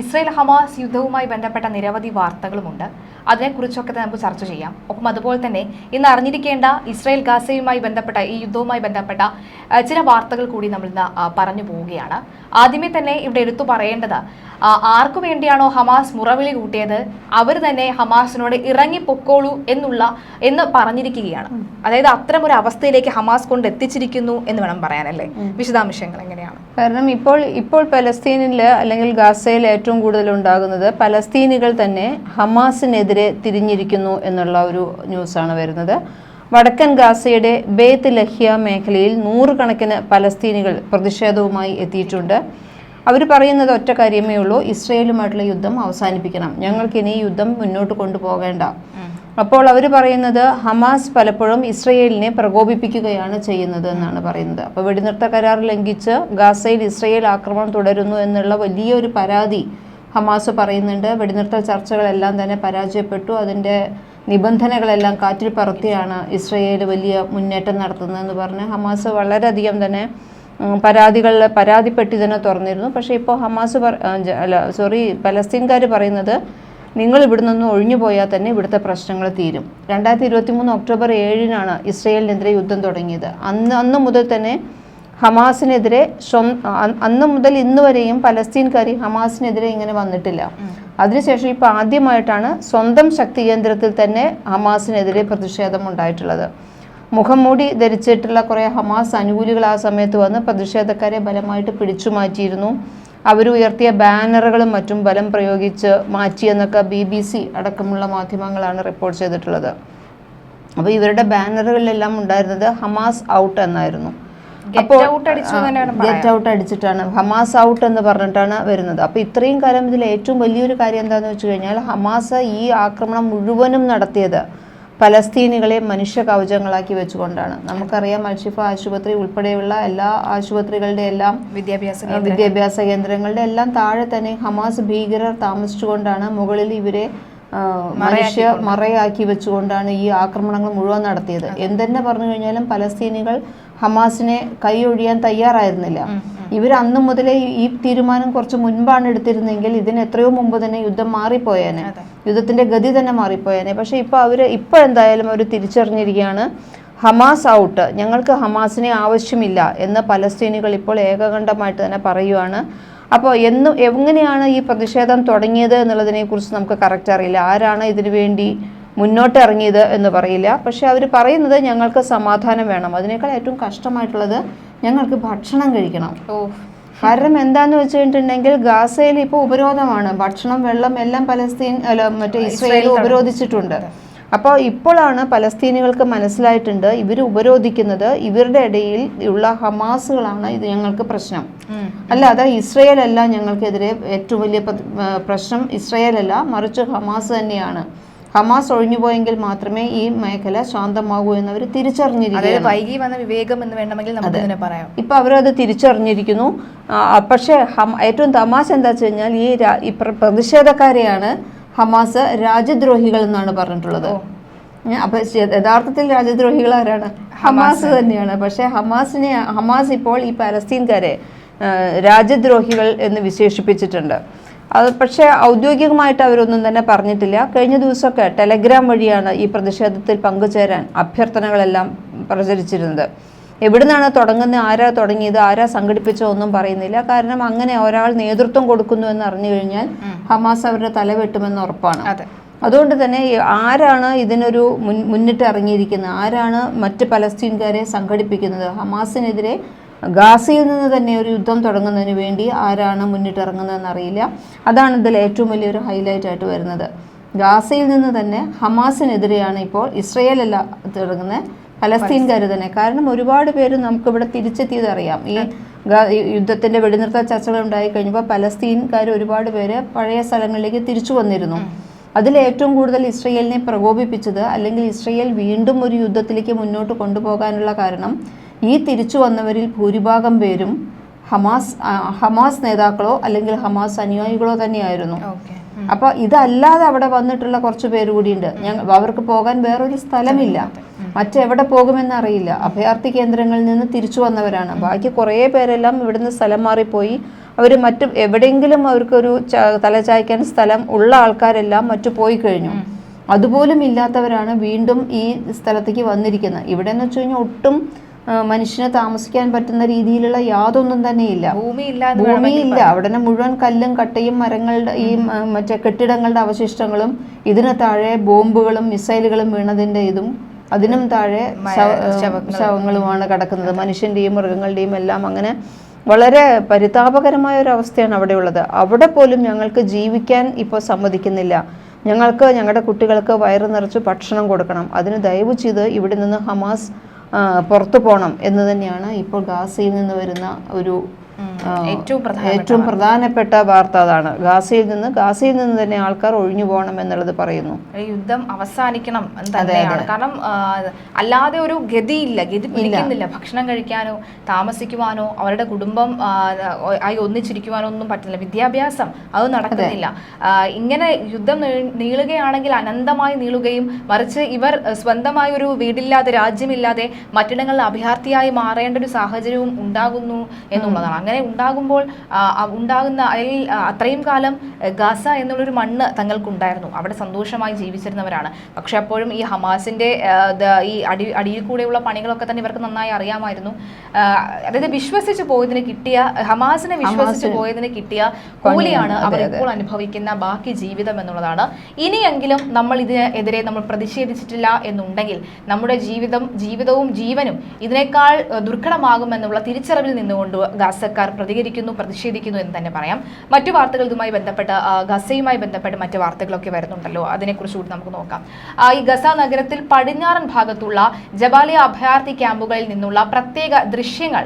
Israel Hamas യുദ്ധവുമായി ബന്ധപ്പെട്ട നിരവധി വാർത്തകളുമുണ്ട്. അതിനെക്കുറിച്ചൊക്കെ നമുക്ക് ചർച്ച ചെയ്യാം. ഒപ്പം അതുപോലെ തന്നെ ഇന്ന് അറിഞ്ഞിരിക്കേണ്ട ഇസ്രയേൽ ഗാസയുമായി ബന്ധപ്പെട്ട ഈ യുദ്ധവുമായി ബന്ധപ്പെട്ട ചില വാർത്തകൾ കൂടി നമ്മൾ ഇന്ന് പറഞ്ഞു പോവുകയാണ്. ആദ്യമേ തന്നെ ഇവിടെ എടുത്തു പറയേണ്ടത് ആർക്കു വേണ്ടിയാണോ ഹമാസ് മുറവിളി കൂട്ടിയത്? അവർ തന്നെ ഹമാസിനോട് ഇറങ്ങി പൊക്കോളൂ എന്നുള്ള എന്ന് പറഞ്ഞിരിക്കുകയാണ്. അതായത് അത്തരം ഒരു അവസ്ഥയിലേക്ക് ഹമാസ് കൊണ്ട് എത്തിച്ചിരിക്കുന്നു എന്ന് വേണം പറയാനല്ലേ? വിശദാംശങ്ങൾ എങ്ങനെയാണ്? കാരണം ഇപ്പോൾ ഇപ്പോൾ പലസ്തീനിൽ അല്ലെങ്കിൽ ഗാസയിൽ ഏറ്റവും കൂടുതൽ ഉണ്ടാകുന്നത് പലസ്തീനികൾ തന്നെ ഹമാസിനെതിരെ തിരിഞ്ഞിരിക്കുന്നു എന്നുള്ള ഒരു ന്യൂസാണ് വരുന്നത്. വടക്കൻ ഗാസയുടെ ബേത്ത് ലഹ്യ മേഖലയിൽ നൂറുകണക്കിന് പലസ്തീനികൾ പ്രതിഷേധവുമായി എത്തിയിട്ടുണ്ട്. അവർ പറയുന്നത് ഒറ്റ കാര്യമേ ഉള്ളൂ ഇസ്രയേലുമായിട്ടുള്ള യുദ്ധം അവസാനിപ്പിക്കണം. ഞങ്ങൾക്ക് ഇനി യുദ്ധം മുന്നോട്ട് കൊണ്ടുപോകേണ്ട. അപ്പോൾ അവർ പറയുന്നത് ഹമാസ് പലപ്പോഴും ഇസ്രയേലിനെ പ്രകോപിപ്പിക്കുകയാണ് ചെയ്യുന്നത് എന്നാണ് പറയുന്നത്. അപ്പോൾ വെടിനിർത്ത കരാർ ലംഘിച്ച് ഗാസയിൽ ഇസ്രയേൽ ആക്രമണം തുടരുന്നു എന്നുള്ള വലിയൊരു പരാതി ഹമാസ് പറയുന്നുണ്ട്. വെടിനിർത്തൽ ചർച്ചകളെല്ലാം തന്നെ പരാജയപ്പെട്ടു. അതിന്റെ നിബന്ധനകളെല്ലാം കാറ്റിൽ പറത്തിയാണ് ഇസ്രയേൽ വലിയ മുന്നേറ്റം നടത്തുന്നതെന്ന് പറഞ്ഞ് ഹമാസ് വളരെയധികം തന്നെ പരാതികൾ പരാതിപ്പെട്ടി തന്നെ തുറന്നിരുന്നു. പക്ഷേ ഇപ്പോൾ ഹമാസ് അല്ല സോറി പലസ്തീൻകാർ പറയുന്നത് നിങ്ങൾ ഇവിടെ നിന്ന് ഒഴിഞ്ഞു പോയാൽ തന്നെ ഇവിടുത്തെ പ്രശ്നങ്ങൾ തീരും. രണ്ടായിരത്തി ഇരുപത്തി മൂന്ന് ഒക്ടോബർ ഏഴിനാണ് ഇസ്രയേലിനെതിരെ യുദ്ധം തുടങ്ങിയത്. അന്ന് അന്ന് മുതൽ തന്നെ ഹമാസിനെതിരെ അന്ന് മുതൽ ഇന്ന് വരെയും പലസ്തീൻകാരി ഹമാസിനെതിരെ ഇങ്ങനെ വന്നിട്ടില്ല. അതിനുശേഷം ഇപ്പോൾ ആദ്യമായിട്ടാണ് സ്വന്തം ശക്തി കേന്ദ്രത്തിൽ തന്നെ ഹമാസിനെതിരെ പ്രതിഷേധം ഉണ്ടായിട്ടുള്ളത്. മുഖം മൂടി ധരിച്ചിട്ടുള്ള കുറേ ഹമാസ് അനുകൂലികൾ ആ സമയത്ത് വന്ന് പ്രതിഷേധക്കാരെ ബലമായിട്ട് പിടിച്ചു മാറ്റിയിരുന്നു. അവർ ഉയർത്തിയ ബാനറുകളും മറ്റും ബലം പ്രയോഗിച്ച് മാറ്റിയെന്നൊക്കെ ബി ബി സി അടക്കമുള്ള മാധ്യമങ്ങളാണ് റിപ്പോർട്ട് ചെയ്തിട്ടുള്ളത്. അപ്പോൾ ഇവരുടെ ബാനറുകളിലെല്ലാം ഉണ്ടായിരുന്നത് ഹമാസ് ഔട്ട് എന്നായിരുന്നു. അപ്പോൾ ഗെറ്റ് ഔട്ട് അടിച്ചിട്ടാണ് ഹമാസ് ഔട്ട് എന്ന് പറഞ്ഞിട്ടാണ് വരുന്നത്. അപ്പോൾ ഇത്രയും കാലം ഇതിൽ ഏറ്റവും വലിയൊരു കാര്യം എന്താണെന്ന് വെച്ച് കഴിഞ്ഞാൽ ഹമാസ് ഈ ആക്രമണം മുഴുവനും നടത്തിയത് പലസ്തീനികളെ മനുഷ്യ കവചങ്ങളാക്കി വെച്ചുകൊണ്ടാണ്. നമുക്കറിയാം അൽഷിഫ ആശുപത്രി ഉൾപ്പെടെയുള്ള എല്ലാ ആശുപത്രികളുടെ എല്ലാം വിദ്യാഭ്യാസ വിദ്യാഭ്യാസ കേന്ദ്രങ്ങളുടെ എല്ലാം താഴെ തന്നെ ഹമാസ് ഭീകരർ താമസിച്ചുകൊണ്ടാണ് മുകളിൽ ഇവരെ മനുഷ്യ മറയാക്കി വെച്ചുകൊണ്ടാണ് ഈ ആക്രമണങ്ങൾ മുഴുവൻ നടത്തിയത്. എന്തെന്നെ പറഞ്ഞു കഴിഞ്ഞാലും പലസ്തീനികൾ ഹമാസിനെ കൈയൊഴിയാൻ തയ്യാറായിരുന്നില്ല. ഇവർ അന്ന് മുതലേ ഈ- തീരുമാനം കുറച്ച് മുൻപാണ് എടുത്തിരുന്നെങ്കിൽ ഇതിന് എത്രയോ മുമ്പ് തന്നെ യുദ്ധം മാറിപ്പോയേനെ. യുദ്ധത്തിന്റെ ഗതി തന്നെ മാറിപ്പോയേനെ. പക്ഷെ ഇപ്പോൾ അവർ ഇപ്പോൾ എന്തായാലും അവർ തിരിച്ചറിഞ്ഞിരിക്കുകയാണ് ഹമാസ് ഔട്ട്. ഞങ്ങൾക്ക് ഹമാസിനെ ആവശ്യമില്ല എന്ന് പലസ്തീനികൾ ഇപ്പോൾ ഏകകണ്ഠമായിട്ട് തന്നെ പറയുവാണ്. അപ്പോൾ എന്ന് എങ്ങനെയാണ് ഈ പ്രതിഷേധം തുടങ്ങിയത് എന്നുള്ളതിനെക്കുറിച്ച് നമുക്ക് കറക്റ്റ് അറിയില്ല. ആരാണ് ഇതിനു വേണ്ടി മുന്നോട്ട് ഇറങ്ങിയത് എന്ന് പറയില്ല. പക്ഷെ അവർ പറയുന്നത് ഞങ്ങൾക്ക് സമാധാനം വേണം. അതിനേക്കാൾ ഏറ്റവും കഷ്ടമായിട്ടുള്ളത് ഞങ്ങൾക്ക് ഭക്ഷണം കഴിക്കണം. ഓ കാരണം എന്താന്ന് വെച്ച് കഴിഞ്ഞിട്ടുണ്ടെങ്കിൽ ഗാസയിൽ ഇപ്പോൾ ഉപരോധമാണ്. ഭക്ഷണം വെള്ളം എല്ലാം പലസ്തീൻ അല്ല മറ്റേ ഇസ്രയേൽ ഉപരോധിച്ചിട്ടുണ്ട്. അപ്പോൾ ഇപ്പോഴാണ് പലസ്തീനികൾക്ക് മനസ്സിലായിട്ടുണ്ട് ഇവർ ഉപരോധിക്കുന്നത് ഇവരുടെ ഇടയിൽ ഉള്ള ഹമാസുകളാണ് ഇത് ഞങ്ങൾക്ക് പ്രശ്നം. അല്ലാതെ ഇസ്രയേൽ അല്ല ഞങ്ങൾക്കെതിരെ ഏറ്റവും വലിയ പ്രശ്നം. ഇസ്രയേൽ അല്ല മറിച്ച് ഹമാസ് തന്നെയാണ്. ഹമാസ് ഒഴിഞ്ഞുപോയെങ്കിൽ മാത്രമേ ഈ മേഖല ശാന്തമാകൂ എന്നവർ തിരിച്ചറിഞ്ഞിരിക്കുകയാണ്. അതായത് വൈകി വന്ന വിവേകം എന്ന് വേണമെങ്കിൽ നമുക്ക് പറയാം. ഇപ്പൊ അവരത് തിരിച്ചറിഞ്ഞിരിക്കുന്നു. പക്ഷെ ഏറ്റവും തമാശ എന്താ വെച്ച് കഴിഞ്ഞാൽ ഈ പ്രതിഷേധക്കാരെയാണ് ഹമാസ് രാജ്യദ്രോഹികൾ എന്നാണ് പറഞ്ഞിട്ടുള്ളത്. അപ്പൊ യഥാർത്ഥത്തിൽ രാജ്യദ്രോഹികൾ ആരാണ്? ഹമാസ് തന്നെയാണ്. പക്ഷെ ഹമാസിനെ ഹമാസ് ഇപ്പോൾ ഈ പലസ്തീൻകാരെ രാജ്യദ്രോഹികൾ എന്ന് വിശേഷിപ്പിച്ചിട്ടുണ്ട്. അത് പക്ഷേ ഔദ്യോഗികമായിട്ട് അവരൊന്നും തന്നെ പറഞ്ഞിട്ടില്ല. കഴിഞ്ഞ ദിവസമൊക്കെ ടെലഗ്രാം വഴിയാണ് ഈ പ്രതിഷേധത്തിൽ പങ്കുചേരാൻ അഭ്യർത്ഥനകളെല്ലാം പ്രചരിച്ചിരുന്നത്. എവിടുന്നാണ് തുടങ്ങുന്നത് ആരാ തുടങ്ങിയത് ആരാ സംഘടിപ്പിച്ചോ ഒന്നും പറയുന്നില്ല. കാരണം അങ്ങനെ ഒരാൾ നേതൃത്വം കൊടുക്കുന്നു എന്ന് അറിഞ്ഞു കഴിഞ്ഞാൽ ഹമാസ് അവരുടെ തല വെട്ടുമെന്ന് ഉറപ്പാണ്. അതുകൊണ്ട് തന്നെ ആരാണ് ഇതിനൊരു മുൻ മുന്നിട്ട് ഇറങ്ങിയിരിക്കുന്നത്? ആരാണ് മറ്റ് പലസ്തീൻകാരെ സംഘടിപ്പിക്കുന്നത്? ഹമാസിനെതിരെ ഗാസയിൽ നിന്ന് തന്നെ ഒരു യുദ്ധം തുടങ്ങുന്നതിന് വേണ്ടി ആരാണ് മുന്നിട്ടിറങ്ങുന്നതെന്ന് അറിയില്ല അതാണ് ഇതിൽ ഏറ്റവും വലിയൊരു ഹൈലൈറ്റ് ആയിട്ട് വരുന്നത്. ഗാസയിൽ നിന്ന് തന്നെ ഹമാസിനെതിരെയാണ് ഇപ്പോൾ ഇസ്രയേൽ അല്ല തുടങ്ങുന്നത് പലസ്തീൻകാർ തന്നെ. കാരണം ഒരുപാട് പേര് നമുക്കിവിടെ തിരിച്ചെത്തിയത് അറിയാം. ഈ യുദ്ധത്തിന്റെ വെടിനിർത്തൽ ചർച്ചകൾ ഉണ്ടായി കഴിഞ്ഞപ്പോൾ പലസ്തീൻകാർ ഒരുപാട് പേര് പഴയ സ്ഥലങ്ങളിലേക്ക് തിരിച്ചു വന്നിരുന്നു. അതിൽ ഏറ്റവും കൂടുതൽ ഇസ്രയേലിനെ പ്രകോപിപ്പിച്ചത് അല്ലെങ്കിൽ ഇസ്രയേൽ വീണ്ടും ഒരു യുദ്ധത്തിലേക്ക് മുന്നോട്ട് കൊണ്ടുപോകാനുള്ള കാരണം ഈ തിരിച്ചു വന്നവരിൽ ഭൂരിഭാഗം പേരും ഹമാസ് ഹമാസ് നേതാക്കളോ അല്ലെങ്കിൽ ഹമാസ് അനുയായികളോ തന്നെയായിരുന്നു. അപ്പൊ അപ്പോൾ ഇതല്ലാതെ അവിടെ വന്നിട്ടുള്ള കുറച്ച് പേര് കൂടിയുണ്ട്. ഞങ്ങൾ അവർക്ക് പോകാൻ വേറൊരു സ്ഥലമില്ല. മറ്റെവിടെ പോകുമെന്ന് അറിയില്ല. അഭയാർത്ഥി കേന്ദ്രങ്ങളിൽ നിന്ന് തിരിച്ചു വന്നവരാണ്. ബാക്കി കുറേ പേരെല്ലാം ഇവിടുന്ന് സ്ഥലം മാറിപ്പോയി. അവർ മറ്റു എവിടെയെങ്കിലും അവർക്കൊരു തലചായ്ക്കാൻ സ്ഥലം ഉള്ള ആൾക്കാരെല്ലാം മറ്റു പോയി കഴിഞ്ഞു. അതുപോലും ഇല്ലാത്തവരാണ് വീണ്ടും ഈ സ്ഥലത്തേക്ക് വന്നിരിക്കുന്നത്. ഇവിടെ എന്ന് വെച്ച് കഴിഞ്ഞാൽ ഒട്ടും മനുഷ്യന് താമസിക്കാൻ പറ്റുന്ന രീതിയിലുള്ള യാതൊന്നും തന്നെ ഇല്ല ഭൂമിയില്ല. ഭൂമിയില്ല അവിടെ മുഴുവൻ കല്ലും കട്ടയും മരങ്ങളുടെ ഈ മറ്റേ കെട്ടിടങ്ങളുടെ അവശിഷ്ടങ്ങളും ഇതിന് താഴെ ബോംബുകളും മിസൈലുകളും വീണതിന്റെ ഇതും അതിനും താഴെ ശവ- ശവങ്ങളുമാണ് കിടക്കുന്നത്. മനുഷ്യന്റെയും മൃഗങ്ങളുടെയും എല്ലാം അങ്ങനെ വളരെ പരിതാപകരമായ ഒരു അവസ്ഥയാണ് അവിടെ ഉള്ളത്. അവിടെ പോലും ഞങ്ങൾക്ക് ജീവിക്കാൻ ഇപ്പോൾ സമ്മതിക്കുന്നില്ല. ഞങ്ങൾക്ക് ഞങ്ങളുടെ കുട്ടികൾക്ക് വയറ് നിറച്ച് ഭക്ഷണം കൊടുക്കണം. അതിന് ദയവ് ചെയ്ത് ഇവിടെ നിന്ന് ഹമാസ് പുറത്തു പോകണം എന്ന് തന്നെയാണ് ഇപ്പോൾ ഗാസയിൽ നിന്ന് വരുന്ന ഒരു ഏറ്റവും പ്രധാന ഏറ്റവും പ്രധാനപ്പെട്ട വാർത്ത അതാണ്. ഗാസയിൽ നിന്ന് ഗാസയിൽ നിന്ന് തന്നെ ആൾക്കാർ ഒഴിഞ്ഞു പോകണം എന്നുള്ളത് പറയുന്നു. യുദ്ധം അവസാനിക്കണം എന്ന് തന്നെയാണ്. കാരണം അല്ലാതെ ഒരു ഗതിയില്ല. ഗതി പിടിക്കുന്നില്ല. ഭക്ഷണം കഴിക്കാനോ താമസിക്കുവാനോ അവരുടെ കുടുംബം ആയി ഒന്നിച്ചിരിക്കുവാനോ ഒന്നും പറ്റുന്നില്ല. വിദ്യാഭ്യാസം അത് നടക്കുന്നില്ല. ഇങ്ങനെ യുദ്ധം നീളുകയാണെങ്കിൽ അനന്തമായി നീളുകയും മറിച്ച് ഇവർ സ്വന്തമായ ഒരു വീടില്ലാതെ രാജ്യമില്ലാതെ മറ്റിടങ്ങളിൽ അഭയാർത്ഥിയായി മാറേണ്ട ഒരു സാഹചര്യവും ഉണ്ടാകുന്നു എന്നുള്ളതാണ്. അങ്ങനെ ഉണ്ടാകുമ്പോൾ ഉണ്ടാകുന്ന അല്ലെങ്കിൽ അത്രയും കാലം ഗസ എന്നുള്ളൊരു മണ്ണ് തങ്ങൾക്കുണ്ടായിരുന്നു. അവിടെ സന്തോഷമായി ജീവിച്ചിരുന്നവരാണ്. പക്ഷെ അപ്പോഴും ഈ ഹമാസിന്റെ ഈ അടി അടിയിൽ കൂടെയുള്ള പണികളൊക്കെ തന്നെ ഇവർക്ക് നന്നായി അറിയാമായിരുന്നു. അതായത് വിശ്വസിച്ച് പോയതിന് കിട്ടിയ ഹമാസിനെ വിശ്വസിച്ച് പോയതിന് കിട്ടിയ കൂലിയാണ് അവർ ഇപ്പോൾ അനുഭവിക്കുന്ന ബാക്കി ജീവിതം എന്നുള്ളതാണ്. ഇനിയെങ്കിലും നമ്മൾ ഇതിനെതിരെ നമ്മൾ പ്രതിഷേധിച്ചിട്ടില്ല എന്നുണ്ടെങ്കിൽ നമ്മുടെ ജീവിതം ജീവിതവും ജീവനും ഇതിനേക്കാൾ ദുർഘടമാകുമെന്നുള്ള തിരിച്ചറിവിൽ നിന്നുകൊണ്ട് ഗാസക്കാർ പ്രതികരിക്കുന്നു പ്രതിഷേധിക്കുന്നു എന്ന് തന്നെ പറയാം. മറ്റു വാർത്തകൾ ഇതുമായി ബന്ധപ്പെട്ട് ഗസയുമായി ബന്ധപ്പെട്ട് മറ്റു വാർത്തകളൊക്കെ വരുന്നുണ്ടല്ലോ. അതിനെക്കുറിച്ച് കൂടി നമുക്ക് നോക്കാം. ഈ ഗസ നഗരത്തിൽ പടിഞ്ഞാറൻ ഭാഗത്തുള്ള ജബാലിയ അഭയാർത്ഥി ക്യാമ്പുകളിൽ നിന്നുള്ള പ്രത്യേക ദൃശ്യങ്ങൾ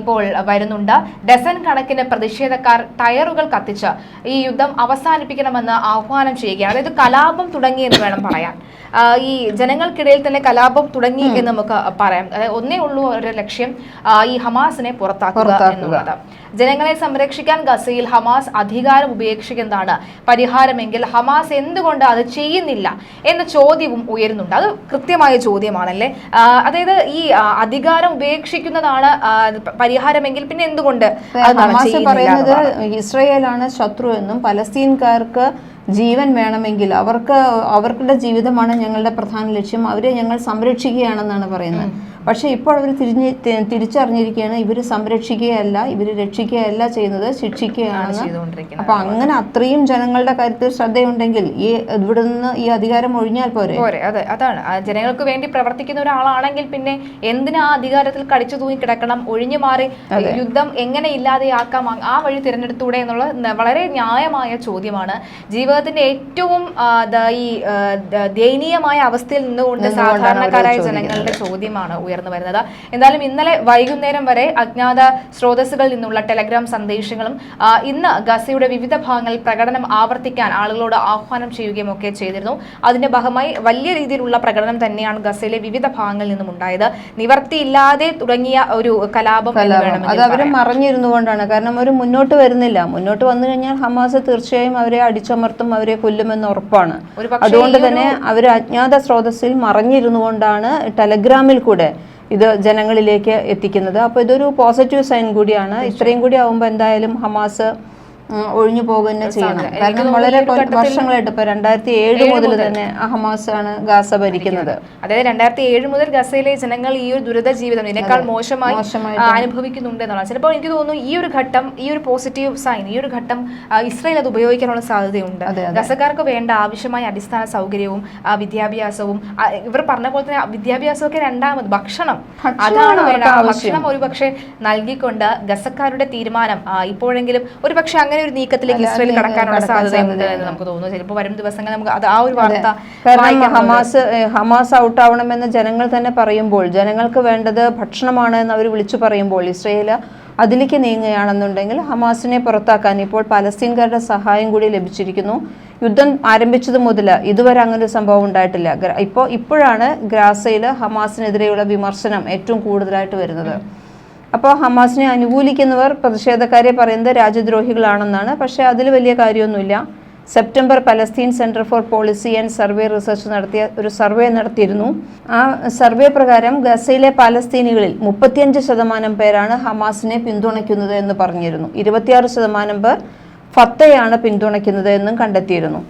ഇപ്പോൾ വരുന്നുണ്ട്. ഡസൻ കണക്കിന് പ്രതിഷേധക്കാർ ടയറുകൾ കത്തിച്ച് ഈ യുദ്ധം അവസാനിപ്പിക്കണമെന്ന് ആഹ്വാനം ചെയ്യുകയാണ്. അതായത് കലാപം തുടങ്ങിയെന്ന് വേണം പറയാൻ. ഈ ജനങ്ങൾക്കിടയിൽ തന്നെ കലാപം തുടങ്ങി എന്ന് നമുക്ക് പറയാം. അതായത് ഒന്നേ ഉള്ളൂ ഒരു ലക്ഷ്യം ഈ ഹമാസിനെ പുറത്താക്കുക എന്നുള്ളത്. ജനങ്ങളെ സംരക്ഷിക്കാൻ ഗസയിൽ ഹമാസ് അധികാരം ഉപേക്ഷിക്കുന്നതാണ് പരിഹാരമെങ്കിൽ ഹമാസ് എന്തുകൊണ്ട് അത് ചെയ്യുന്നില്ല എന്ന ചോദ്യവും ഉയരുന്നുണ്ട്. അത് കൃത്യമായ ചോദ്യമാണല്ലേ? അതായത് ഈ അധികാരം ഉപേക്ഷിക്കുന്നതാണ് പരിഹാരമെങ്കിൽ പിന്നെ എന്തുകൊണ്ട് ഹമാസ് പറയുന്നത്. ഇസ്രയേലാണ് ശത്രു എന്നും പലസ്തീൻകാർക്ക് ജീവൻ വേണമെങ്കിൽ അവർക്ക് അവരുടെ ജീവിതമാണ് ഞങ്ങളുടെ പ്രധാന ലക്ഷ്യം. അവരെ ഞങ്ങൾ സംരക്ഷിക്കുകയാണെന്നാണ് പറയുന്നത്. പക്ഷെ ഇപ്പോൾ അവർ തിരിഞ്ഞ് തിരിച്ചറിഞ്ഞിരിക്കുകയാണ് ഇവർ സംരക്ഷിക്കുകയല്ല ഇവർ രക്ഷിക്കുകയല്ല ചെയ്യുന്നത് ശിക്ഷിക്കുകയാണ്. ചെയ്തുകൊണ്ടിരിക്കുന്നത്. അപ്പൊ അങ്ങനെ അത്രയും ജനങ്ങളുടെ കാര്യത്തിൽ ശ്രദ്ധയുണ്ടെങ്കിൽ ഈ ഇവിടെ നിന്ന് ഈ അധികാരം ഒഴിഞ്ഞാൽ പോരെ? പോരെ അതെ അതാണ്. ജനങ്ങൾക്ക് വേണ്ടി പ്രവർത്തിക്കുന്ന ഒരാളാണെങ്കിൽ പിന്നെ എന്തിനാ ആ അധികാരത്തിൽ കടിച്ചു തൂങ്ങി കിടക്കണം ഒഴിഞ്ഞു മാറി യുദ്ധം എങ്ങനെ ഇല്ലാതെയാക്കാം ആ- വഴി തിരഞ്ഞെടുത്തൂടെ എന്നുള്ള വളരെ ന്യായമായ ചോദ്യമാണ്. ജീവിതത്തിന്റെ ഏറ്റവും ഈ ദയനീയമായ അവസ്ഥയിൽ നിന്നുകൊണ്ട് സാധാരണക്കാരായ ജനങ്ങളുടെ ചോദ്യമാണ് ഉയർന്നു വരുന്നത്. എന്തായാലും ഇന്നലെ വൈകുന്നേരം വരെ അജ്ഞാത സ്രോതസ്സുകളിൽ നിന്നുള്ള ടെലഗ്രാം സന്ദേശങ്ങളും ഇന്ന് ഗസയുടെ വിവിധ ഭാഗങ്ങളിൽ പ്രകടനം ആവർത്തിക്കാൻ ആളുകളോട് ആഹ്വാനം ചെയ്യുകയും ഒക്കെ ചെയ്തിരുന്നു. അതിന്റെ ഭാഗമായി വലിയ രീതിയിലുള്ള പ്രകടനം തന്നെയാണ് ഗസയിലെ വിവിധ ഭാഗങ്ങളിൽ നിന്നും ഉണ്ടായത്. നിവർത്തിയില്ലാതെ തുടങ്ങിയ ഒരു കലാപം അത് അവർ മറഞ്ഞിരുന്നു കൊണ്ടാണ്. കാരണം അവർ മുന്നോട്ട് വരുന്നില്ല. മുന്നോട്ട് വന്നു കഴിഞ്ഞാൽ ഹമാസ് തീർച്ചയായും അവരെ അടിച്ചമർത്തും അവരെ കൊല്ലുമെന്ന് ഉറപ്പാണ്. അതുകൊണ്ട് തന്നെ അവർ അജ്ഞാത സ്രോതസ്സിൽ മറിഞ്ഞിരുന്നു കൊണ്ടാണ് ടെലഗ്രാമിൽ കൂടെ ഇത് ജനങ്ങളിലേക്ക് എത്തിക്കുന്നത്. അപ്പോൾ ഇതൊരു പോസിറ്റീവ് സൈൻ കൂടിയാണ്. ഇത്രയും കൂടി ആവുമ്പോൾ എന്തായാലും ഹമാസ് ഒഴിഞ്ഞു പോകുക തന്നെ ചെയ്യണം. കാരണം വളരെ വർഷങ്ങളായിട്ട് ഇപ്പൊ രണ്ടായിരത്തി ഏഴ് മുതൽ. തന്നെ ഹമാസ് ആണ് ഗാസ ഭരിക്കുന്നത്. അതായത് രണ്ടായിരത്തി ഏഴ് മുതൽ ഗസയിലെ ജനങ്ങൾ ഈ ഒരു ദുരിത ജീവിതം ഇതിനേക്കാൾ മോശമായി അനുഭവിക്കുന്നുണ്ട് എന്നുള്ളത് ചിലപ്പോൾ എനിക്ക് തോന്നുന്നു ഈ ഒരു ഘട്ടം ഈ ഒരു പോസിറ്റീവ് സൈൻ ഈ ഒരു ഘട്ടം ഇസ്രായേൽ അത് ഉപയോഗിക്കാനുള്ള സാധ്യതയുണ്ട്. ഗസക്കാർക്ക് വേണ്ട ആവശ്യമായ അടിസ്ഥാന സൗകര്യവും വിദ്യാഭ്യാസവും ഇവർ പറഞ്ഞ പോലെ തന്നെ വിദ്യാഭ്യാസമൊക്കെ രണ്ടാമത് ഭക്ഷണം. അതാണ് വേണ്ട. ഭക്ഷണം ഒരുപക്ഷെ നൽകിക്കൊണ്ട് ഗസക്കാരുടെ തീരുമാനം ഇപ്പോഴെങ്കിലും ഒരു പക്ഷേ അങ്ങനെ ഒരു നീക്കത്തിലേക്ക് ഇസ്രയേൽ കടക്കാനുള്ള സാധ്യതയുണ്ട് എന്ന് നമുക്ക് തോന്നുന്നു. ചിലപ്പോൾ വരും ദിവസങ്ങൾ നമുക്ക് അത് ആ ഒരു വാർത്ത കാരണം ഹമാസ് ഹമാസ് ഔട്ട് ആവണമെന്ന് ജനങ്ങൾ തന്നെ പറയുമ്പോൾ ജനങ്ങൾക്ക് വേണ്ടത് ഭക്ഷണമാണ് എന്ന് അവർ വിളിച്ചു പറയുമ്പോൾ ഇസ്രയേൽ അതിലേക്ക് നീങ്ങുകയാണെന്നുണ്ടെങ്കിൽ ഹമാസിനെ പുറത്താക്കാൻ ഇപ്പോൾ പലസ്തീൻകാരുടെ സഹായം കൂടി ലഭിച്ചിരിക്കുന്നു. യുദ്ധം ആരംഭിച്ചത് മുതൽ ഇതുവരെ അങ്ങനെ ഒരു സംഭവം ഉണ്ടായിട്ടില്ല. ഇപ്പോൾ ഇപ്പോഴാണ് ഗ്രാസയിൽ ഹമാസിനെതിരെയുള്ള വിമർശനം ഏറ്റവും കൂടുതലായിട്ട് വരുന്നത്. അപ്പോൾ ഹമാസിനെ അനുകൂലിക്കുന്നവർ പ്രതിഷേധക്കാരെ പറയുന്നത് രാജ്യദ്രോഹികളാണെന്നാണ്. പക്ഷേ അതിൽ വലിയ കാര്യമൊന്നുമില്ല. September Palestine centre for policy and survey research നടത്തിയ ഒരു സർവേ നടത്തിയിരുന്നു. ആ സർവേ പ്രകാരം ഗസയിലെ പലസ്തീനികളിൽ മുപ്പത്തിയഞ്ച് ശതമാനം പേരാണ് ഹമാസിനെ പിന്തുണയ്ക്കുന്നത് എന്ന് പറഞ്ഞിരുന്നു. ഇരുപത്തിയാറ് ശതമാനം പേർ ഫത്തയാണ് പിന്തുണയ്ക്കുന്നത് എന്നും കണ്ടെത്തിയിരുന്നു.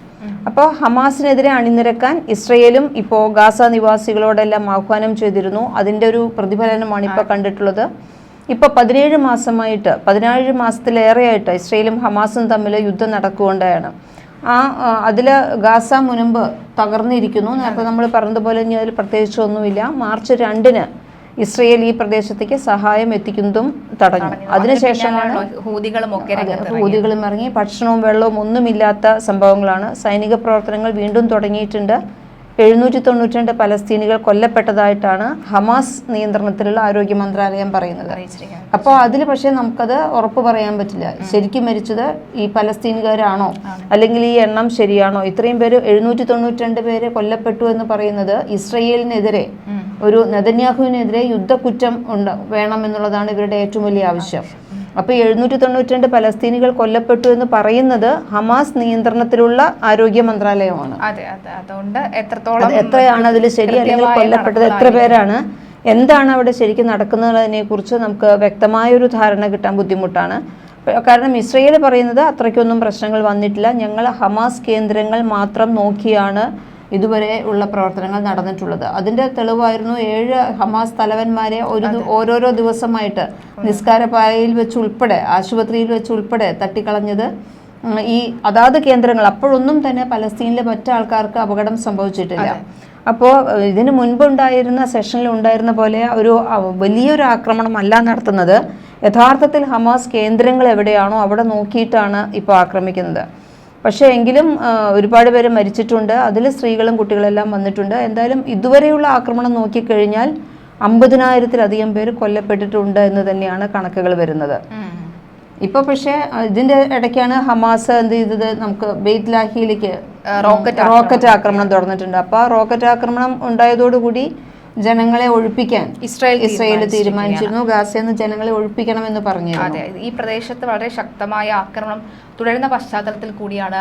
അപ്പോൾ ഹമാസിനെതിരെ അണിനിരക്കാൻ ഇസ്രയേലും ഇപ്പോൾ ഗാസ നിവാസികളോടെല്ലാം ആഹ്വാനം ചെയ്തിരുന്നു. അതിന്റെ ഒരു പ്രതിഫലനമാണ് ഇപ്പോൾ കണ്ടിട്ടുള്ളത്. ഇപ്പോൾ പതിനേഴ് മാസമായിട്ട് പതിനേഴ് മാസത്തിലേറെയായിട്ട് ഇസ്രയേലും ഹമാസും തമ്മിൽ യുദ്ധം നടക്കുകയുണ്ടായാണ്. ആ അതിൽ ഗാസ മുനമ്പ് തകർന്നിരിക്കുന്നു. നേരത്തെ നമ്മൾ പറഞ്ഞതുപോലെ ഇനി അതിൽ പ്രത്യേകിച്ച് ഒന്നുമില്ല മാർച്ച് രണ്ടിന് ഇസ്രയേൽ ഈ പ്രദേശത്തേക്ക് സഹായം എത്തിക്കുന്നതും തടഞ്ഞു. അതിനുശേഷമാണ് ഹൂതികളും ഇറങ്ങി. ഭക്ഷണവും വെള്ളവും ഒന്നുമില്ലാത്ത സംഭവങ്ങളാണ്. സൈനിക പ്രവർത്തനങ്ങൾ വീണ്ടും തുടങ്ങിയിട്ടുണ്ട്. എഴുന്നൂറ്റി തൊണ്ണൂറ്റി രണ്ട് പലസ്തീനികൾ കൊല്ലപ്പെട്ടതായിട്ടാണ് ഹമാസ് നിയന്ത്രണത്തിലുള്ള ആരോഗ്യ മന്ത്രാലയം പറയുന്നത്. അപ്പോൾ അതിൽ പക്ഷേ നമുക്കത് ഉറപ്പ് പറയാൻ പറ്റില്ല. ശരിക്കും മരിച്ചത് ഈ പലസ്തീനുകാരാണോ? അല്ലെങ്കിൽ ഈ എണ്ണം ശരിയാണോ? ഇത്രയും പേര് എഴുന്നൂറ്റി തൊണ്ണൂറ്റി രണ്ട് പേര് കൊല്ലപ്പെട്ടു എന്ന് പറയുന്നത് ഇസ്രയേലിനെതിരെ ഒരു നെതന്യാഹുവിനെതിരെ യുദ്ധക്കുറ്റം ഉണ്ട് വേണമെന്നുള്ളതാണ് ഇവരുടെ ഏറ്റവും വലിയ ആവശ്യം. അപ്പോൾ എഴുന്നൂറ്റി തൊണ്ണൂറ്റി രണ്ട് പലസ്തീനികൾ കൊല്ലപ്പെട്ടു എന്ന് പറയുന്നത് ഹമാസ് നിയന്ത്രണത്തിലുള്ള ആരോഗ്യ മന്ത്രാലയമാണ്. അതെ അതെ. അതുകൊണ്ട് എത്രത്തോളം എത്രയാണ് അതിൽ ശരി അല്ലെങ്കിൽ കൊല്ലപ്പെട്ടത് എത്ര പേരാണ്? എന്താണ് അവിടെ ശരിക്കും നടക്കുന്നതിനെ കുറിച്ച് നമുക്ക് വ്യക്തമായൊരു ധാരണ കിട്ടാൻ ബുദ്ധിമുട്ടാണ്. കാരണം ഇസ്രയേൽ പറയുന്നത് അത്രയ്ക്കൊന്നും പ്രശ്നങ്ങൾ വന്നിട്ടില്ല. ഞങ്ങൾ ഹമാസ് കേന്ദ്രങ്ങൾ മാത്രം നോക്കിയാണ് ഇതുവരെ ഉള്ള പ്രവർത്തനങ്ങൾ നടന്നിട്ടുള്ളത്. അതിന്റെ തെളിവായിരുന്നു ഏഴ് ഹമാസ് തലവന്മാരെ ഒരു ഓരോരോ ദിവസമായിട്ട് നിസ്കാരപായയിൽ വെച്ച് ഉൾപ്പെടെ ആശുപത്രിയിൽ വെച്ച് ഉൾപ്പെടെ തട്ടിക്കളഞ്ഞത് ഈ അതാത് കേന്ദ്രങ്ങൾ. അപ്പോഴൊന്നും തന്നെ പലസ്തീനിലെ മറ്റാൾക്കാർക്ക് അപകടം സംഭവിച്ചിട്ടില്ല. അപ്പോൾ ഇതിന് മുൻപുണ്ടായിരുന്ന സെഷനിൽ ഉണ്ടായിരുന്ന പോലെ ഒരു വലിയൊരു ആക്രമണമല്ല നടത്തുന്നത്. യഥാർത്ഥത്തിൽ ഹമാസ് കേന്ദ്രങ്ങൾ എവിടെയാണോ അവിടെ നോക്കിയിട്ടാണ് ഇപ്പോൾ ആക്രമിക്കുന്നത്. പക്ഷേ എങ്കിലും ഒരുപാട് പേര് മരിച്ചിട്ടുണ്ട്. അതിൽ സ്ത്രീകളും കുട്ടികളെല്ലാം വന്നിട്ടുണ്ട്. എന്തായാലും ഇതുവരെയുള്ള ആക്രമണം നോക്കിക്കഴിഞ്ഞാൽ അമ്പതിനായിരത്തിലധികം പേര് കൊല്ലപ്പെട്ടിട്ടുണ്ട് എന്ന് തന്നെയാണ് കണക്കുകൾ വരുന്നത്. ഇപ്പൊ ഇപ്പോൾ പക്ഷേ ഇതിന്റെ ഇടയ്ക്കാണ് ഹമാസ് എന്ത് ചെയ്തത്? നമുക്ക് ബെയ്ത്ലാഹിയിലേക്ക് റോക്കറ്റ് റോക്കറ്റ് ആക്രമണം തുടർന്നിട്ടുണ്ട്. അപ്പോൾ ആ റോക്കറ്റ് ആക്രമണം ഉണ്ടായതോടുകൂടി ജനങ്ങളെ ഒഴിപ്പിക്കാൻ ഇസ്രായേൽ ഇസ്രായേൽ തീരുമാനിച്ചിരുന്നു. ഗാസയിൽ നിന്ന് ജനങ്ങളെ ഒഴിപ്പിക്കണമെന്ന് പറഞ്ഞു അതെ ഈ പ്രദേശത്ത് വളരെ ശക്തമായ ആക്രമണം തുടരുന്ന പശ്ചാത്തലത്തിൽ കൂടിയാണ്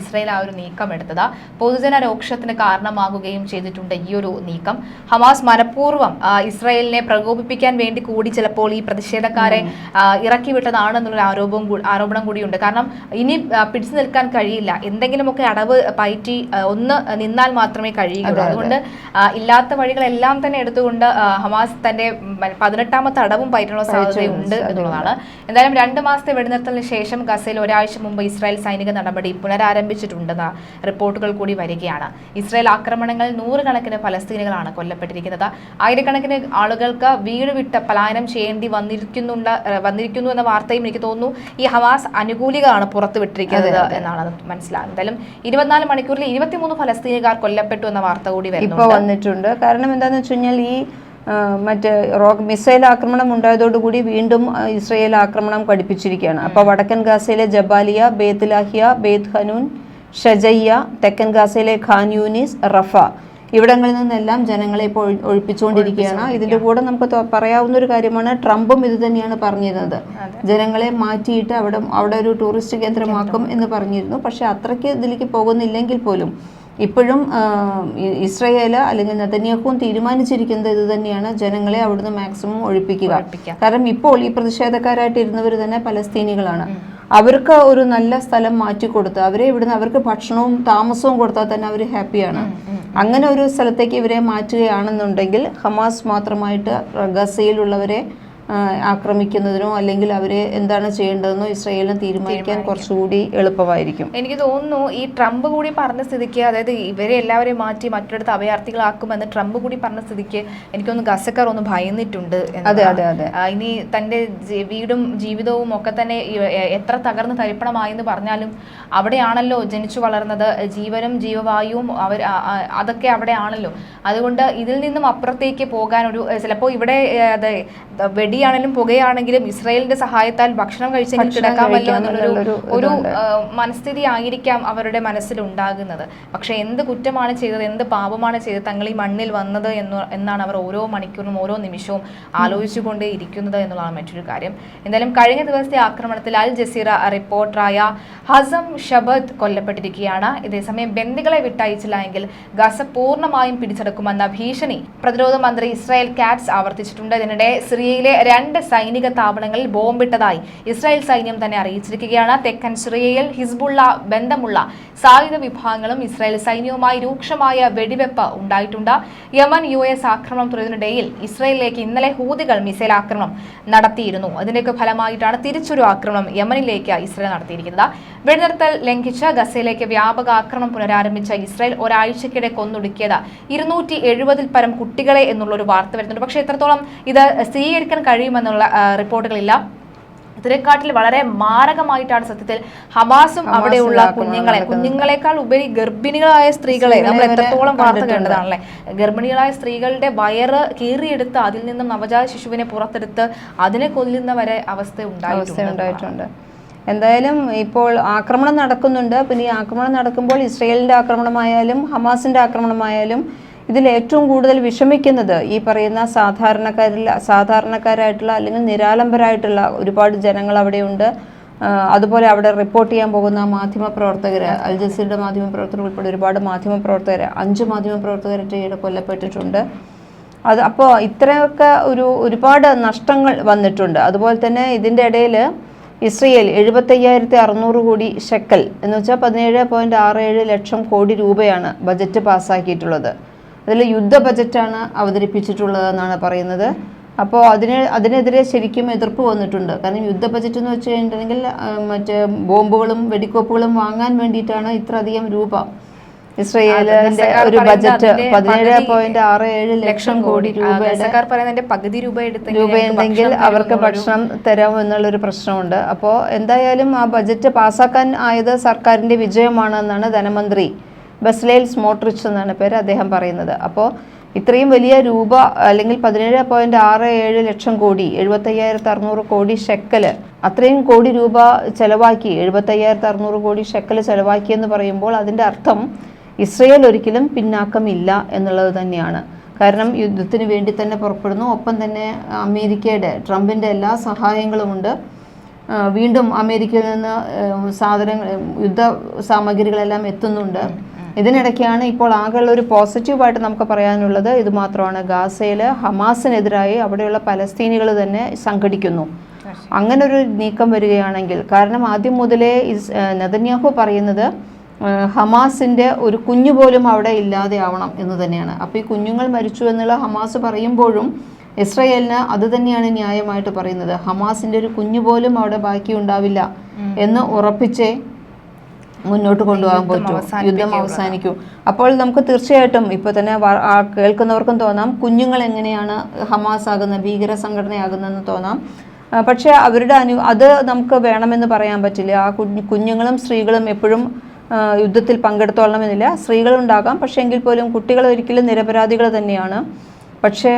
ഇസ്രയേൽ ആ ഒരു നീക്കം എടുത്തത്. പൊതുജന രോക്ഷത്തിന് കാരണമാകുകയും ചെയ്തിട്ടുണ്ട് ഈ ഒരു നീക്കം. ഹമാസ് മനഃപൂർവം ഇസ്രയേലിനെ പ്രകോപിപ്പിക്കാൻ വേണ്ടി കൂടി ചിലപ്പോൾ ഈ പ്രതിഷേധക്കാരെ ഇറക്കി വിട്ടതാണെന്നുള്ള ആരോപവും ആരോപണം ആരോപണം കൂടിയുണ്ട്. കാരണം ഇനി പിടിച്ചു നിൽക്കാൻ കഴിയില്ല. എന്തെങ്കിലുമൊക്കെ അടവ് പയറ്റി ഒന്ന് നിന്നാൽ മാത്രമേ കഴിയുകയുള്ളൂ. അതുകൊണ്ട് ഇല്ലാത്ത വഴികളെല്ലാം തന്നെ എടുത്തുകൊണ്ട് ഹമാസ് തന്റെ പതിനെട്ടാമത്തെ അടവും പയറ്റാനുള്ള സാധ്യതയുണ്ട്. എന്നുള്ളതാണ്. എന്തായാലും രണ്ട് മാസത്തെ വെടിനിർത്തലിന് ശേഷം ഗസയിൽ ഒരാഴ്ച മുമ്പ് ഇസ്രായേൽ സൈനിക നടപടി പുനരാരംഭിച്ചിട്ടുണ്ടെന്ന റിപ്പോർട്ടുകൾ കൂടി വരികയാണ്. ഇസ്രായേൽ ആക്രമണങ്ങളിൽ നൂറുകണക്കിന് ഫലസ്തീനുകളാണ് കൊല്ലപ്പെട്ടിരിക്കുന്നത്. ആയിരക്കണക്കിന് ആളുകൾക്ക് വീട് വിട്ട് പലായനം ചെയ്യേണ്ടി വന്നിരിക്കുന്നുണ്ട് വന്നിരിക്കുന്നു എന്ന വാർത്തയും എനിക്ക് തോന്നുന്നു. ഈ ഹമാസ് അനുകൂലികളാണ് പുറത്തുവിട്ടിരിക്കുന്നത് എന്നാണ് മനസ്സിലാകുന്നത്. എന്തായാലും ഇരുപത്തിനാല് മണിക്കൂറിൽ ഇരുപത്തിമൂന്ന് ഫലസ്തീനുകാർ കൊല്ലപ്പെട്ടു എന്ന വാർത്ത കൂടി ഇപ്പോൾ വന്നിട്ടുണ്ട്. കാരണം എന്താണെന്ന് വെച്ച് കഴിഞ്ഞാൽ ഈ മറ്റ് റോക്ക് മിസൈൽ ആക്രമണം ഉണ്ടായതോടുകൂടി വീണ്ടും ഇസ്രയേൽ ആക്രമണം കടുപ്പിച്ചിരിക്കുകയാണ് അപ്പോൾ വടക്കൻ ഗാസയിലെ ജബാലിയ ബേത്ത് ലാഹിയ ബേത്ത് ഹനൂൻ ഷജയ്യ തെക്കൻ ഗാസയിലെ ഖാൻ യൂനിസ് റഫ ഇവിടങ്ങളിൽ നിന്നെല്ലാം ജനങ്ങളെ ഇപ്പോൾ ഒഴി- ഒഴിപ്പിച്ചുകൊണ്ടിരിക്കുകയാണ്. ഇതിന്റെ കൂടെ നമുക്ക് പറയാവുന്ന ഒരു കാര്യമാണ് ട്രംപും ഇത് തന്നെയാണ് പറഞ്ഞിരുന്നത്. ജനങ്ങളെ മാറ്റിയിട്ട് അവിടെ അവിടെ ഒരു ടൂറിസ്റ്റ് കേന്ദ്രമാക്കും. എന്ന് പറഞ്ഞിരുന്നു. പക്ഷേ അത്രയ്ക്ക് ഇതിലേക്ക് പോകുന്നില്ലെങ്കിൽ പോലും ഇപ്പോഴും ഇസ്രയേൽ അല്ലെങ്കിൽ നെതന്യാഹുവും തീരുമാനിച്ചിരിക്കുന്നത് ഇത് തന്നെയാണ്. ജനങ്ങളെ അവിടുന്ന് മാക്സിമം ഒഴിപ്പിക്കുക. കാരണം ഇപ്പോൾ ഈ പ്രതിഷേധക്കാരായിട്ട് ഇരുന്നവർ തന്നെ പലസ്തീനികളാണ്. അവർക്ക് ഒരു നല്ല സ്ഥലം മാറ്റി മാറ്റിക്കൊടുത്ത് അവരെ ഇവിടുന്ന് അവർക്ക് ഭക്ഷണവും താമസവും കൊടുത്താൽ തന്നെ അവർ ഹാപ്പിയാണ്. അങ്ങനെ ഒരു സ്ഥലത്തേക്ക് ഇവരെ മാറ്റുകയാണെന്നുണ്ടെങ്കിൽ ഹമാസ് മാത്രമായിട്ട് ഗസയിലുള്ളവരെ ആക്രമിക്കുന്നതിനോ അല്ലെങ്കിൽ അവരെ എന്താണ് ചെയ്യേണ്ടതെന്നോ ഇസ്രയേലിന് തീരുമാനിക്കാൻ കുറച്ചുകൂടി എളുപ്പമായിരിക്കും. എനിക്ക് തോന്നുന്നു ഈ ട്രംപ് കൂടി പറഞ്ഞ സ്ഥിതിക്ക് അതായത് ഇവരെ എല്ലാവരെയും മാറ്റി മറ്റൊരിടത്ത് അഭയാർത്ഥികളാക്കുമെന്ന് ട്രംപ് കൂടി പറഞ്ഞ സ്ഥിതിക്ക് എനിക്കൊന്ന് ഗസക്കാർ ഒന്ന് ഭയന്നിട്ടുണ്ട് അതെ, അതെ, അതെ. ഇനി തന്റെ വീടും ജീവിതവും ഒക്കെ തന്നെ എത്ര തകർന്ന് തരിപ്പണമായി എന്ന് പറഞ്ഞാലും അവിടെയാണല്ലോ ജനിച്ചു വളർന്നത്. ജീവനും ജീവവായുവും അവർ അതൊക്കെ അവിടെയാണല്ലോ. അതുകൊണ്ട് ഇതിൽ നിന്നും അപ്പുറത്തേക്ക് പോകാൻ ഒരു ചിലപ്പോൾ ഇവിടെ അത് വെടിയാണെങ്കിലും പുകയാണെങ്കിലും ഇസ്രായേലിന്റെ സഹായത്താൽ ഭക്ഷണം കഴിച്ചെങ്കിൽ കിടക്കാമല്ലോ എന്നുള്ളൊരു ഒരു. മനസ്ഥിതി ആയിരിക്കാം അവരുടെ മനസ്സിലുണ്ടാകുന്നത്. പക്ഷെ എന്ത് കുറ്റമാണ് ചെയ്തത് എന്ത് പാപമാണ് ചെയ്തത് തങ്ങൾ ഈ മണ്ണിൽ വന്നത് എന്ന് എന്നാണ് അവർ ഓരോ മണിക്കൂറും ഓരോ നിമിഷവും ആലോചിച്ചുകൊണ്ടേ ഇരിക്കുന്നത് എന്നുള്ളതാണ് മറ്റൊരു കാര്യം. എന്തായാലും കഴിഞ്ഞ ദിവസത്തെ ആക്രമണത്തിൽ അൽ ജസീറ റിപ്പോർട്ടറായ ഹസം ഷബദ് കൊല്ലപ്പെട്ടിരിക്കുകയാണ്. ഇതേസമയം ബന്ദികളെ വിട്ടയച്ചില്ല എങ്കിൽ ഗസ പൂർണമായും പിടിച്ചെടുക്കുമെന്ന ഭീഷണി പ്രതിരോധ മന്ത്രി ഇസ്രായേൽ കാറ്റ്സ് ആവർത്തിച്ചിട്ടുണ്ട്. ഇതിനിടെ സിറിയയിലെ രണ്ട് സൈനിക താവളങ്ങളിൽ ബോംബിട്ടതായി ഇസ്രായേൽ സൈന്യം തന്നെ അറിയിച്ചിരിക്കുകയാണ്. തെക്കൻ സിറിയയിൽ ഹിസ്ബുള്ള ബന്ധമുള്ള സായുധ വിഭാഗങ്ങളും ഇസ്രായേൽ സൈന്യവുമായി രൂക്ഷമായ വെടിവെപ്പ് ഉണ്ടായിട്ടുണ്ട്. യമൻ യു എസ് ആക്രമണം തുടരുന്നതിനിടയിൽ ഇസ്രായേലിലേക്ക് ഇന്നലെ ഹൂതികൾ മിസൈൽ ആക്രമണം നടത്തിയിരുന്നു. അതിന്റെയൊക്കെ ഫലമായിട്ടാണ് തിരിച്ചൊരു ആക്രമണം യമനിലേക്ക് ഇസ്രായേൽ നടത്തിയിരിക്കുന്നത്. വെടിനിർത്തൽ ലംഘിച്ച് ഗസയിലേക്ക് വ്യാപക ആക്രമണം പുനരാരംഭിച്ച ഇസ്രായേൽ ഒരാഴ്ചക്കിടെ കൊന്നൊടുക്കിയത് ഇരുന്നൂറ്റി എഴുപതിൽ പരം കുട്ടികളെ എന്നുള്ള ഒരു വാർത്ത വരുന്നുണ്ട്. പക്ഷേ എത്രത്തോളം ഇത് സ്ഥിരീകരിക്കാൻ കഴിയുമെന്നുള്ള റിപ്പോർട്ടുകളില്ല. ഇതിനെക്കാട്ടിൽ വളരെ മാരകമായിട്ടാണ് സത്യത്തിൽ ഹമാസും അവിടെയുള്ള കുഞ്ഞുങ്ങളെ കുഞ്ഞുങ്ങളെക്കാൾ ഉപരി ഗർഭിണികളായ സ്ത്രീകളെ നമ്മൾ എത്രത്തോളം വാർത്ത കണ്ടിട്ടുണ്ട്. ഗർഭിണികളായ സ്ത്രീകളുടെ വയറ് കീറിയെടുത്ത് അതിൽ നിന്നും നവജാത ശിശുവിനെ പുറത്തെടുത്ത് അതിനെ കൊല്ലുന്ന വരെ അവസ്ഥ ഉണ്ടായിട്ടുണ്ട്. എന്തായാലും ഇപ്പോൾ ആക്രമണം നടക്കുന്നുണ്ട്. പിന്നെ ഈ ആക്രമണം നടക്കുമ്പോൾ ഇസ്രയേലിന്റെ ആക്രമണമായാലും ഹമാസിന്റെ ആക്രമണമായാലും ഇതിൽ ഏറ്റവും കൂടുതൽ വിഷമിക്കുന്നത് ഈ പറയുന്ന സാധാരണക്കാരിൽ സാധാരണക്കാരായിട്ടുള്ള അല്ലെങ്കിൽ നിരാലംബരായിട്ടുള്ള ഒരുപാട് ജനങ്ങൾ അവിടെയുണ്ട്. അതുപോലെ അവിടെ റിപ്പോർട്ട് ചെയ്യാൻ പോകുന്ന മാധ്യമ പ്രവർത്തകർ അൽ ജസീറിന്റെ മാധ്യമ പ്രവർത്തകർ ഉൾപ്പെടെ ഒരുപാട് മാധ്യമ പ്രവർത്തകർ അഞ്ച് മാധ്യമ പ്രവർത്തകരുടെ ഈയിടെ കൊല്ലപ്പെട്ടിട്ടുണ്ട്. അത് അപ്പോൾ ഇത്രയൊക്കെ ഒരു ഒരുപാട് നഷ്ടങ്ങൾ വന്നിട്ടുണ്ട്. അതുപോലെ തന്നെ ഇതിന്റെ ഇടയിൽ ഇസ്രയേൽ എഴുപത്തയ്യായിരത്തി അറുന്നൂറ് കോടി ഷെക്കൽ എന്ന് വെച്ചാൽ പതിനേഴ് പോയിന്റ് ആറ് ഏഴ് ലക്ഷം കോടി രൂപയാണ് ബജറ്റ് പാസ്സാക്കിയിട്ടുള്ളത്. അതിൽ യുദ്ധ ബജറ്റാണ് അവതരിപ്പിച്ചിട്ടുള്ളതെന്നാണ് പറയുന്നത്. അപ്പോൾ അതിന് അതിനെതിരെ ശരിക്കും എതിർപ്പ് വന്നിട്ടുണ്ട്. കാരണം യുദ്ധ ബജറ്റ് എന്ന് വെച്ച് കഴിഞ്ഞിട്ടുണ്ടെങ്കിൽ മറ്റേ ബോംബുകളും വെടിക്കോപ്പുകളും വാങ്ങാൻ വേണ്ടിയിട്ടാണ് ഇത്രയധികം രൂപ ഇസ്രയേലിന്റെ ഒരു ബജറ്റ് പതിനേഴ് പോയിന്റ് ആറ് ഏഴ് ലക്ഷം കോടി രൂപയുടെ പകുതി രൂപ രൂപയുണ്ടെങ്കിൽ അവർക്ക് ഭക്ഷണം തരാം എന്നുള്ളൊരു പ്രശ്നമുണ്ട്. അപ്പോൾ എന്തായാലും ആ ബജറ്റ് പാസ്സാക്കാൻ ആയത് സർക്കാരിന്റെ വിജയമാണെന്നാണ് ധനമന്ത്രി ബസ്ലേൽ സ്മോട്രിച്ച് എന്നാണ് പേര് അദ്ദേഹം പറയുന്നത്. അപ്പോൾ ഇത്രയും വലിയ രൂപ അല്ലെങ്കിൽ പതിനേഴ് പോയിന്റ് ആറ് ഏഴ് ലക്ഷം കോടി എഴുപത്തയ്യായിരത്തി അറുന്നൂറ് കോടി ഷെക്കൽ അത്രയും കോടി രൂപ ചെലവാക്കി എഴുപത്തയ്യായിരത്തി അറുന്നൂറ് കോടി ഷെക്കൽ ചെലവാക്കി എന്ന് പറയുമ്പോൾ അതിന്റെ അർത്ഥം ഇസ്രയേൽ ഒരിക്കലും പിന്നാക്കമില്ല എന്നുള്ളത് തന്നെയാണ്. കാരണം യുദ്ധത്തിന് വേണ്ടി തന്നെ പുറപ്പെടുന്നു. ഒപ്പം തന്നെ അമേരിക്കയുടെ ട്രംപിന്റെ എല്ലാ സഹായങ്ങളുമുണ്ട്. വീണ്ടും അമേരിക്കയിൽ നിന്ന് സാധനങ്ങൾ യുദ്ധ സാമഗ്രികളെല്ലാം എത്തുന്നുണ്ട്. ഇതിനിടയ്ക്കാണ് ഇപ്പോൾ ആകെയുള്ള ഒരു പോസിറ്റീവായിട്ട് നമുക്ക് പറയാനുള്ളത്. ഇത് മാത്രമാണ്. ഗാസയിൽ ഹമാസിനെതിരായി അവിടെയുള്ള പലസ്തീനികൾ തന്നെ സംഘടിക്കുന്നു. അങ്ങനെ ഒരു നീക്കം വരികയാണെങ്കിൽ കാരണം ആദ്യം മുതലേ ഇസ് നെതന്യാഹു പറയുന്നത് ഹമാസിന്റെ ഹമാസിന്റെ ഒരു കുഞ്ഞു പോലും അവിടെ ഇല്ലാതെയാവണം എന്ന് തന്നെയാണ്. അപ്പോൾ ഈ കുഞ്ഞുങ്ങൾ മരിച്ചു എന്നുള്ള ഹമാസ് പറയുമ്പോഴും ഇസ്രയേലിന് അത് തന്നെയാണ് ന്യായമായിട്ട് പറയുന്നത്. ഹമാസിന്റെ ഒരു കുഞ്ഞു പോലും അവിടെ ബാക്കി ഉണ്ടാവില്ല എന്ന് ഉറപ്പിച്ചേ മുന്നോട്ട് കൊണ്ടുപോകാൻ പറ്റും. യുദ്ധം അവസാനിക്കും. അപ്പോൾ നമുക്ക് തീർച്ചയായിട്ടും ഇപ്പോൾ തന്നെ കേൾക്കുന്നവർക്കും തോന്നാം കുഞ്ഞുങ്ങൾ എങ്ങനെയാണ് ഹമാസ് ആകുന്നത് ഭീകര സംഘടനയാകുന്നതെന്ന് തോന്നാം പക്ഷെ അവരുടെ അനു അത് നമുക്ക് വേണമെന്ന് പറയാൻ പറ്റില്ല. ആ കുഞ്ഞ് കുഞ്ഞുങ്ങളും സ്ത്രീകളും എപ്പോഴും യുദ്ധത്തിൽ പങ്കെടുത്തോളണമെന്നില്ല. സ്ത്രീകളുണ്ടാകാം പക്ഷേ എങ്കിൽ പോലും കുട്ടികൾ ഒരിക്കലും നിരപരാധികൾ തന്നെയാണ്. പക്ഷേ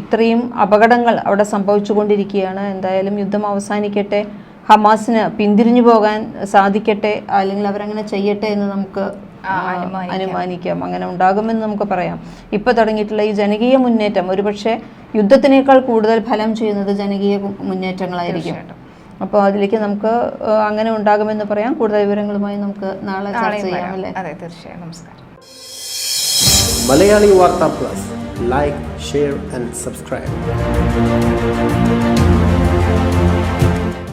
ഇത്രയും അപകടങ്ങൾ അവിടെ സംഭവിച്ചുകൊണ്ടിരിക്കുകയാണ്. എന്തായാലും യുദ്ധം അവസാനിക്കട്ടെ. ഹമാസിന് പിന്തിരിഞ്ഞു പോകാൻ സാധിക്കട്ടെ അല്ലെങ്കിൽ അവരങ്ങനെ ചെയ്യട്ടെ എന്ന് നമുക്ക് അനുമാനിക്കാം. അങ്ങനെ ഉണ്ടാകുമെന്ന് നമുക്ക് പറയാം. ഇപ്പൊ തുടങ്ങിയിട്ടുള്ള ഈ ജനകീയ മുന്നേറ്റം ഒരുപക്ഷെ യുദ്ധത്തിനേക്കാൾ കൂടുതൽ ഫലം ചെയ്യുന്നത് ജനകീയ മുന്നേറ്റങ്ങളായിരിക്കും. അപ്പോൾ അതിലേക്ക് നമുക്ക് അങ്ങനെ ഉണ്ടാകുമെന്ന് പറയാം. കൂടുതൽ വിവരങ്ങളുമായി നമുക്ക് നാളെ ചർച്ച ചെയ്യാം അല്ലേ? അതെ തീർച്ചയായും. നമസ്കാരം. മലയാളി വാർത്താ plus. Like share and subscribe.